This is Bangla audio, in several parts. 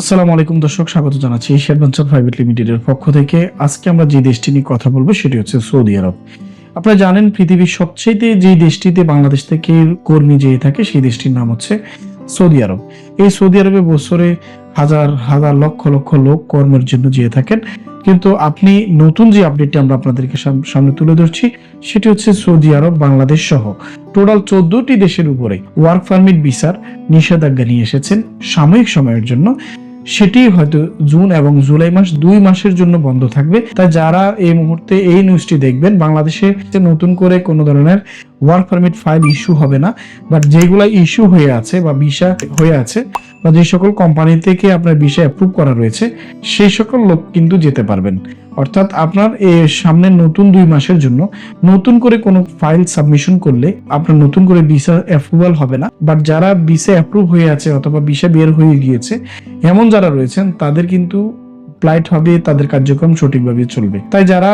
আসসালামু আলাইকুম দর্শক, স্বাগত জানাচ্ছি এশিয়ান ভেঞ্চার প্রাইভেট লিমিটেডের পক্ষ থেকে। আজকে আমরা যে দেশটি নিয়ে কথা বলব সেটি হচ্ছে সৌদি আরব। আপনারা জানেন পৃথিবীর সবচেয়ে যে দেশটিতে বাংলাদেশ থেকে কর্মী যেয়ে থাকে সেই দেশটির নাম হচ্ছে সৌদি আরব। এই সৌদি আরবে বছরে হাজার হাজার লক্ষ লক্ষ লোক কর্মের জন্য যেয়ে থাকেন। কিন্তু আপনি নতুন যে আপডেটটি আমরা আপনাদেরকে সামনে তুলে ধরছি, সেটি হচ্ছে সৌদি আরব, বাংলাদেশ সহ টোটাল চোদ্দটি দেশের উপরে ওয়ার্ক পারমিট ভিসার নিষেধাজ্ঞা নিয়ে এসেছেন সাময়িক সময়ের জন্য। সেটি হয়তো জুন এবং জুলাই মাস দুই মাসের জন্য বন্ধ থাকবে। তাই যারা এই মুহূর্তে এই নিউজটি দেখবেন, বাংলাদেশে নতুন করে কোনো ধরনের ওয়ার্ক পারমিট ফাইল ইস্যু হবে না বাট যেগুলো ইস্যু হয়ে আছে বা ভিসা হয়ে আছে বা যে সকল কোম্পানি থেকে আপনার ভিসা অ্যাপ্রুভ করা রয়েছে, সেই সকল লোক কিন্তু যেতে পারবেন। অর্থাৎ আপনার এ সামনের নতুন দুই মাসের জন্য নতুন করে কোনো ফাইল সাবমিশন করলে আপনার নতুন করে ভিসা অ্যাপ্রুভাল হবে না বাট যারা ভিসা অ্যাপ্রুভ হয়ে আছে অথবা ভিসা বের হয়ে গিয়েছে, এমন যারা রয়েছেন, তাদের কিন্তু ফ্লাইট হবে, তাদের কার্যক্রম সঠিকভাবে চলবে। তাই যারা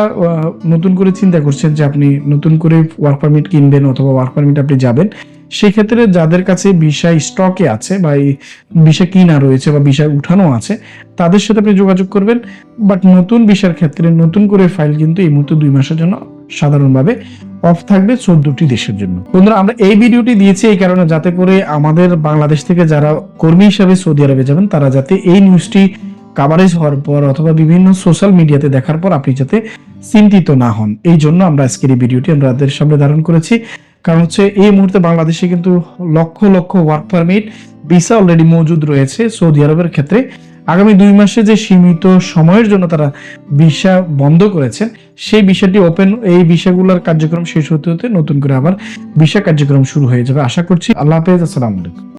নতুন করে চিন্তা করছেন যে আপনি নতুন করে ওয়ার্ক পারমিট কিনবেন অথবা ওয়ার্ক পারমিট আপনি যাবেন সেই ক্ষেত্রে যাদের কাছে ভিসা স্টকে আছে বা ভিসা কিনা রয়েছে বা ভিসা উঠানো আছে, তাদের সাথে আপনি যোগাযোগ করবেন। বাট নতুন ভিসার ক্ষেত্রে নতুন করে ফাইল কিন্তু এই মুহূর্তে দুই মাসের জন্য সাধারণভাবে অফ থাকবে চোদ্দটি দেশের জন্য। বন্ধুরা, আমরা এই ভিডিওটি দিয়েছি এই কারণে যাতে করে আমাদের বাংলাদেশ থেকে যারা কর্মী হিসাবে সৌদি আরবে যাবেন, তারা যাতে এই নিউজটি কাভারেজ হওয়ার পর অথবা বিভিন্ন সোশ্যাল মিডিয়াতে দেখার পর আপনি যাতে চিন্তিত না হন। এই জন্য আমরা আজকের এই ভিডিওটি আমাদের সামনে ধারণ করেছি। কারণ হচ্ছে এই মুহূর্তে বাংলাদেশে কিন্তু lakh lakh work permit visa already মজুদ রয়েছে সৌদি আরবের ক্ষেত্রে। আগামী দুই মাসে যে সীমিত সময়ের জন্য তারা ভিসা বন্ধ করেছেন, সেই বিষয়টি ওপেন এই বিষয়গুলোর কার্যক্রম শেষ হতে হতে নতুন করে আবার ভিসা কার্যক্রম শুরু হয়ে যাবে। আশা করছি আল্লাহ হাফেজ, আসসালামু আলাইকুম।